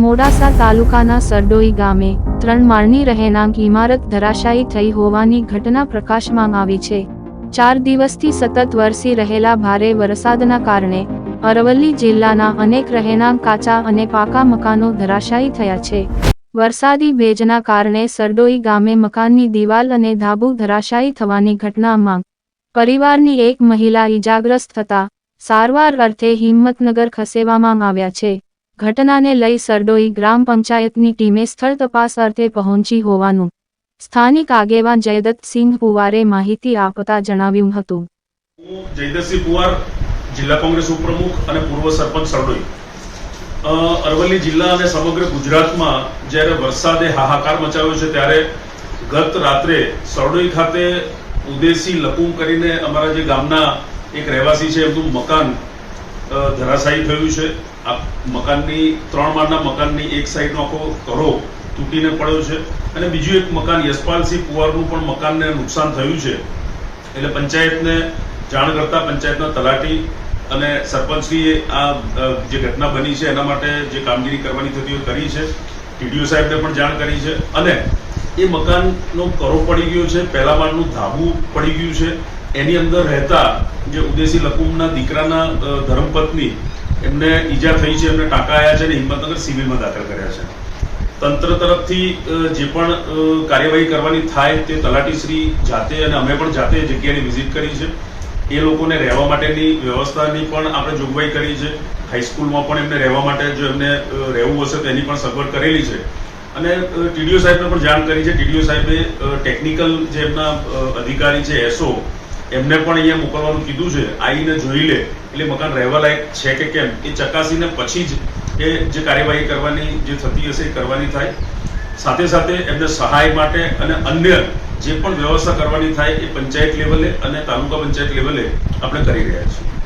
મોડાસા તાલુકાના સરડોઈ ગામે ત્રણ માળની રહેણાંક ઇમારત ધરાશાયી થઈ હોવાની ઘટના પ્રકાશમાં આવી છે. ચાર દિવસથી સતત વરસી રહેલા ભારે વરસાદના કારણે અરવલ્લી જિલ્લાના અનેક રહેણાંક કાચા અને પાકા મકાનો ધરાશાયી થયા છે. વરસાદી ભેજના કારણે સરડોઈ ગામે મકાનની દિવાલ અને ધાબુ ધરાશાયી થવાની ઘટનામાં પરિવારની એક મહિલા ઈજાગ્રસ્ત થતા સારવાર અર્થે હિંમતનગર ખસેવામાં આવ્યા છે. ઘટનાને લઈ સરડોઈ ગ્રામ પંચાયતની ટીમે સ્થળ તપાસ અર્થે પહોંચી હોવાનું સ્થાનિક આગેવાન જયદત્તસિંહ પુવારે માહિતી આપતા જણાવ્યું હતું. હું પુવાર, જિલ્લા કોંગ્રેસ ઉપપ્રમુખ અને પૂર્વ સરપંચ સરડોઈ. અરવલ્લી જિલ્લા અને સમગ્ર ગુજરાતમાં જ્યારે વરસાદે હાહાકાર મચાવ્યો છે, ત્યારે ગત રાત્રે સરડોઈ ખાતે ઉદેશી લકુમ કરીને અમારા જે ગામના એક રહેવાસી છે, એમનું મકાન ધરાશાયી થયું છે. આ મકાનની, ત્રણ માળના મકાનની એક સાઈડનો આખો ઘરો તૂટીને પડ્યો છે અને બીજું એક મકાન યશપાલસિંહ પુવારનું પણ મકાનને નુકસાન થયું છે. એટલે પંચાયતને જાણ કરતા પંચાયતના તલાટી અને સરપંચશ્રીએ આ જે ઘટના બની છે એના માટે જે કામગીરી કરવાની થતી હોય કરી છે. ટીડીઓ સાહેબને પણ જાણ કરી છે. અને એ મકાનનો કરો પડી ગયો છે. પહેલા માળનું ધાબુ પડી ગયું છે. એની અંદર રહેતા જે ઉદેશી લકુમના દીકરાના ધર્મપત્ની, એમને ઈજા થઈ છે, એમને ટાંકા આવ્યા છે અને હિંમતનગર સિવિલમાં દાખલ કર્યા છે. તંત્ર તરફથી જે પણ કાર્યવાહી કરવાની થાય તે તલાટીશ્રી જાતે અને અમે પણ જાતે જગ્યાની વિઝિટ કરી છે. એ લોકોને રહેવા માટેની વ્યવસ્થાની પણ આપણે જોગવાઈ કરી છે. હાઈસ્કૂલમાં પણ એમને રહેવા માટે જો એમને રહેવું હશે તેની પણ સગવડ કરેલી છે. અને ટીડીઓ સાહેબને પણ જાણ કરી છે. ટીડીઓ સાહેબે ટેકનિકલ જે એમના અધિકારી છે એસઓ એમને પણ અહીંયા મોકલવાનું કીધું છે. આવીને જોઈ લે. એટલે મકાન રહેવા લાયક છે કે કેમ? એ ચકાસીને પછી જ એ જે કાર્યવાહી કરવાની જે થતી હશે એ કરવાની થાય. સાથે સાથે એમને સહાય માટે અને અન્ય જે પણ વ્યવસ્થા કરવાની થાય એ પંચાયત લેવલે અને તાલુકા પંચાયત લેવલે આપણે કરી રહ્યા છીએ.